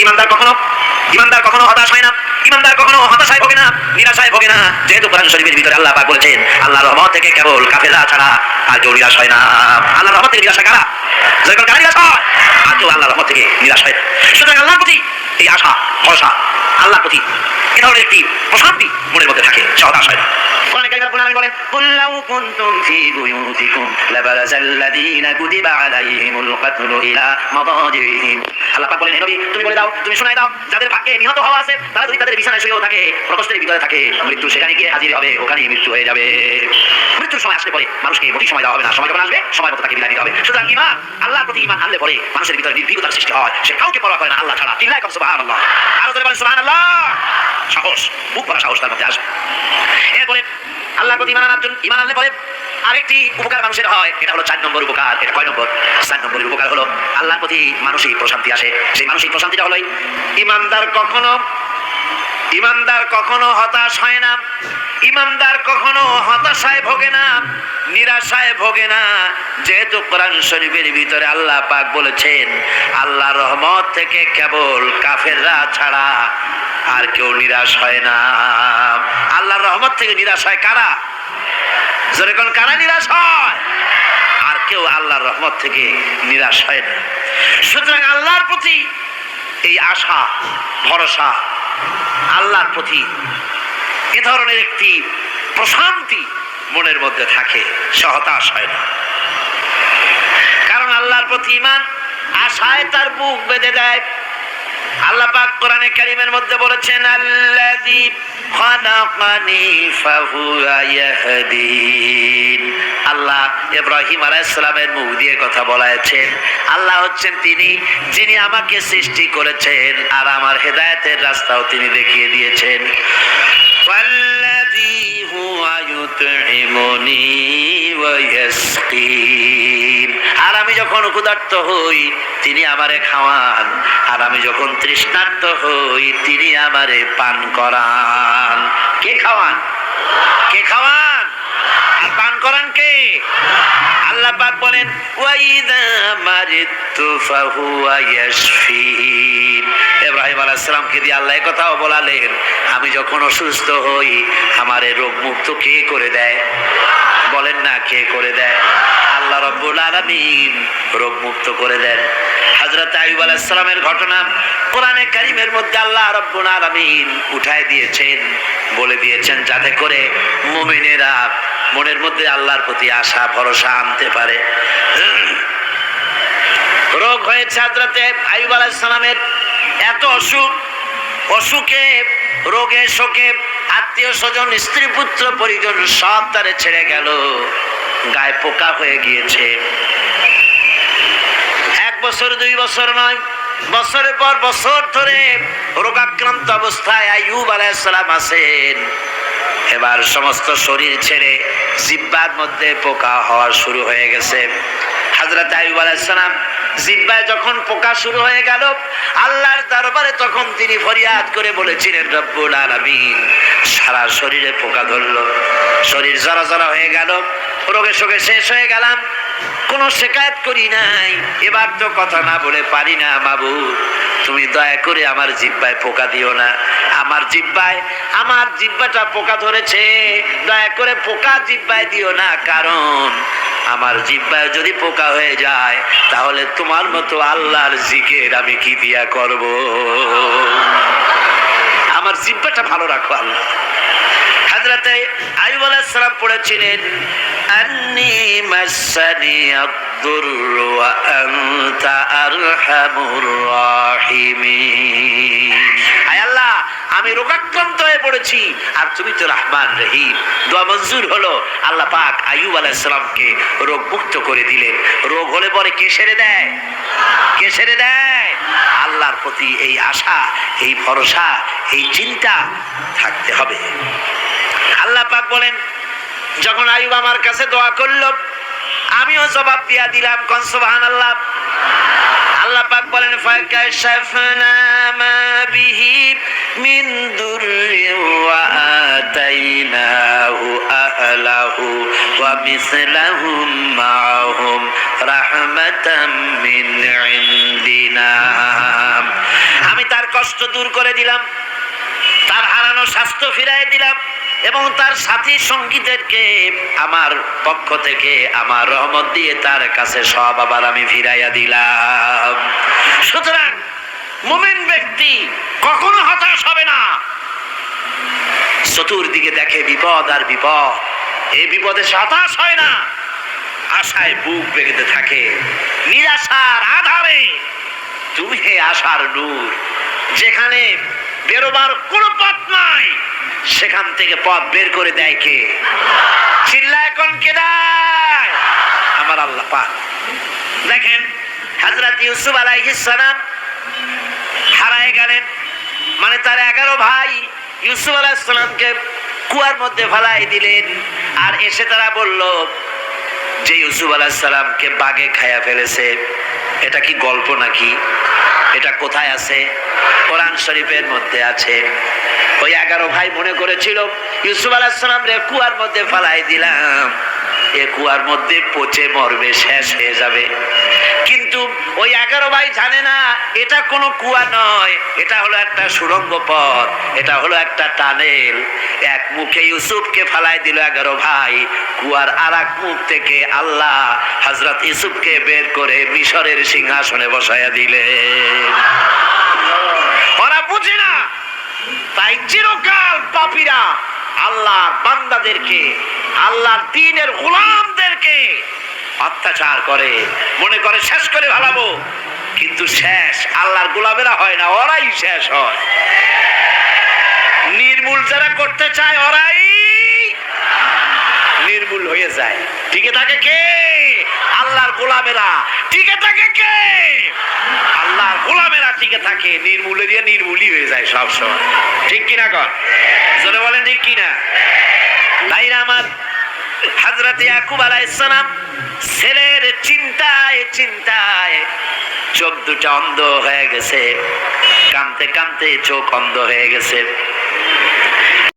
ইমানদার কখনো? ইমানদার কখনো হতাশ হয় না? ইমানদার কখনো হতাশায় ভোগে না? নিরাশায় ভোগে না? যেহেতু কোরআন শরীফের ভিতরে আল্লাহ পাক বলেছেন, আল্লাহর রহমত থেকে কেবল কাফেলা ছাড়া আর কেউ নিরাশ হয় না। আল্লাহর রহমত থেকে নিরাশা কারা? যখন কারা নিরাশ হয়? আর কেউ আল্লাহর রহমত থেকে নিরাশ হয় না। সুতরাং আল্লাহর প্রতি এই আশা ভরসা আল্লাহর প্রতি এ ধরনের একটি প্রশান্তি মনের মধ্যে থাকে সে হতাশ হয় না কোরআনে কারিমে রব্বুল আলামিন বলেন قل لو كنتم في بيوتكم لبرز الذين كتب عليهم القتل إلى مضاجعهم আল্লাহ পাক বলেন হে নবী তুমি বলে দাও তুমি শোনাই দাও যাদের ভাগ্যে নিহত হওয়া আছে তারা যদি তাদের বিছানায় শুয়েও থাকে প্রকোষ্ঠের ভিতরে থাকে মৃত্যু সেখানে গিয়ে হাজির হবে ওখানেই মৃত্যু হয়ে যাবে মৃত্যুর সময় আসলে পরে মানুষকে মোটি সময় দেওয়া হবে না সময় যখন আসবে সময় মতো তাকে বিদায় দিতে হবে সুতরাং ইমান আল্লাহর প্রতি ইমান আনলে পরে মানুষের ভিতরে নির্ভীকতার সৃষ্টি হয় সে কাউকে পরোয়া করে না আল্লাহ ছাড়া চিল্লায় কম ইমান আরেকটি এটা চার নম্বর নম্বর? চার প্রতি মানসিক প্রশান্তি আসে। সেই মানসিক প্রশান্তিটা হলো ইমানদার কখনো ইমানদার কখনো হতাশ হয় না। ইমানদার কখনো হতাশায় ভোগে না, নিরাশায় ভোগে না। যেহেতু কোরআন শরীফের ভিতরে আল্লাহ পাক বলেছেন আল্লাহ রহমত থেকে কেবল কাফেররা ছাড়া আর কেউ নিরাশ হয় না। আল্লাহর রহমত থেকে নিরাশ হয় কারা? জোরে কোন কারা নিরাশ হয়? আর কেউ আল্লাহর রহমত থেকে নিরাশ হয় না। সুতরাং আল্লাহর প্রতি এই আশা, ভরসা আল্লাহর প্রতি এ ধরনের একটি প্রশান্তি মনের মধ্যে থাকে, সহতাশ হয় না। কারণ আল্লাহর প্রতি ইমান আশায় তার বুক বেঁধে দেয়। কোরআনে কারিমের মধ্যে বলেছেন আল্লাহ ইব্রাহিম মুখ দিয়ে কথা বলাছেন আল্লাহ হচ্ছেন তিনি, যিনি আমাকে সৃষ্টি করেছেন আর আমার হেদায়েতের রাস্তাও তিনি দেখিয়ে দিয়েছেন। ওয়াল্লাযী হুয়া ইউতঈমুনি আমি যখন ক্ষুধার্ত হই, তিনি আমারে খাওয়ান। আর আমি যখন তৃষ্ণার্ত হই, তিনি আমারে পান করান। কে খাওয়ান? কে খাওয়ান? আর পান করান কে? আল্লাহ পাক বলেন, ওয়াইদা মারিতু ফাহুয়া ইয়াশফিন ইব্রাহিম আলাইহিস সালামকে দিয়ে আল্লাহ কথাও বলালেন, আমি যখন অসুস্থ হই, আমারে রোগ মুক্ত কে করে দেয়? বলেন না, কে করে দেয়? আল্লাহ রব্বুল আলামিন রোগ মুক্ত করে দেন। হযরত আইয়ুব আলাইহিস সালামের ঘটনা কোরআনে কারীমের মধ্যে আল্লাহ রব্বুল আলামিন উঠায় দিয়েছেন, বলে দিয়েছেন, যাতে করে মুমিনেরা মনের মধ্যে আল্লাহর প্রতি আশা, ভরসা আনতে পারে। রোগ হয়েছে হযরতে আইয়ুব আলাইহিস সালামের এত অসুখ, অসুখে, রোগে, শোকে, আত্মীয় স্বজন, স্ত্রী, পুত্র, পরিজন, সব তারে ছেড়ে গেল, গায়ে পোকা হয়ে গিয়েছে। এক বছর, দুই বছর নয়, বছরের পর বছর ধরে রোগাক্রান্ত অবস্থায় আইয়ুব আলাইসালাম আছেন। এবার সমস্ত শরীর ছেড়ে জিব্বার মধ্যে পোকা হওয়া শুরু হয়ে গেছে। হাজরত আইয়ুব আলাইসালাম জিব্বায় যখন পোকা শুরু হয়ে গেল, আল্লাহর দরবারে তখন তিনি ফরিয়াদ করে বলেছিলেন, রব্বুল আলামিন, সারা শরীরে পোকা ধরলো। শরীর জরা জরা হয়ে গেল, রোগে শোকে শেষ হয়ে গেলাম, কোনো শেকায়ত করি নাই। এবার তো কথা না বলে পারি না বাবু তুমি দয়া করে আমার জিব্বায় পোকা দিও না। আমার জিব্বায়, আমার জিব্বাটা পোকা ধরেছে। দয়া করে পোকা জিব্বায় দিও না, কারণ আমার জিব্বায় যদি পোকা হয়ে যায়, তাহলে তোমার মতো আল্লাহর জিকের আমি কি দিয়া করব? আমার জিব্বাটা ভালো রাখো আল্লাহ। পড়েছিলেন আল্লাহ আমি রোগাক্রান্ত হয়ে পড়েছি। আর তুমি তো রহমান রহিম। দোয়া মঞ্জুর হলো। আল্লাহ পাক আইয়ুব আলাইসালামকে রোগ মুক্ত করে দিলেন। রোগ হলে পরে কে সেরে দেয়? কে সেরে দেয়? আল্লাহর প্রতি এই আশা, এই ভরসা, এই চিন্তা থাকতে হবে। আল্লাহ পাক বলেন, যখন আইব আমার কাছে দোয়া করল, আমিও জবাব দিয়া দিলাম, কন আল্লাহ আল্লাহ পাক বলেন ফাকাশাফনা মা বিহি ওয়া আতাইনাহু আহলাহু ওয়া মিসলাহুম মাআহুম রাহমাতাম মিন ইনদিনা। আমি তার কষ্ট দূর করে দিলাম, তার হারানো স্বাস্থ্য ফিরাই দিলাম এবং তার সাথী সঙ্গীদেরকে আমার পক্ষ থেকে আমার রহমত দিয়ে তার কাছে সব আবার আমি ফিরাইয়া দিলাম। সুতরাং মুমিন ব্যক্তি কখনো হতাশ হবে না চতুর্দিকে দেখে বিপদ আর বিপদ। এই বিপদে হতাশ হয় না। আশায় বুক বেগেতে থাকে। নিরাশার আধারে তুমি হে আশার নূর। যেখানে বেরোবার কোনো পথ নাই, সেখান থেকে পথ বের করে দেয় কে? চিল্লা এখন কে আমার আল্লাহ পাক। দেখেন হাজরত ইউসুফ আলাইহিস হারায় গেলেন। মানে তার এগারো ভাই ইউসুফ আলাহিসাল্লামকে কুয়ার মধ্যে ফেলাই দিলেন। আর এসে তারা বলল, যে ইউসুফ আলাহিসাল্লামকে বাগে খায়া ফেলেছে, এটা কি গল্প নাকি? এটা কোথায় আছে? কোরআন শরীফের মধ্যে আছে। ওই এগারো ভাই মনে করেছিল, ইউসুফ আলাহিসাল্লাম রে, কুয়ার মধ্যে ফেলাই দিলাম। এ কুয়ার মধ্যে পচে মরবে, শেষ হয়ে যাবে। ওই এগারো ভাই জানে না, এটা কোনো কুয়া নয়, এটা হলো একটা সুড়ঙ্গ পথ, এটা হলো একটা টানেল। এক মুখে ইউসুফকে ফালাই দিল এগারো ভাই, কুয়ার আর মুখ থেকে আল্লাহ হজরত ইউসুফকে বের করে মিশরের সিংহাসনে বসাইয়া দিলেন। ওরা বুঝে না, তাই চিরকাল পাপীরা আল্লাহর বান্দাদেরকে, আল্লাহর দিনের গোলামদেরকে অত্যাচার করে, মনে করে শেষ করে ভালাবো কিন্তু শেষ, আল্লাহর গোলামেরা হয় না, ওরাই শেষ হয়। নির্মূল যারা করতে চায়, ওরাই নির্মূল হয়ে যায়। টিকে থাকে কে? আল্লাহর গোলামেরা। টিকে থাকে কে? আল্লাহর গোলামেরা টিকে থাকে। নির্মূলে দিয়ে নির্মূলই হয়ে যায় সবসময় ঠিক কিনা কর জোরে বলেন ঠিক কিনা? তাই আমার হাজরত ইয়াকুব আলাইসালাম ছেলের চিন্তায় চিন্তায় চোখ দুটা অন্ধ হয়ে গেছে। কামতে কামতে চোখ অন্ধ হয়ে গেছে।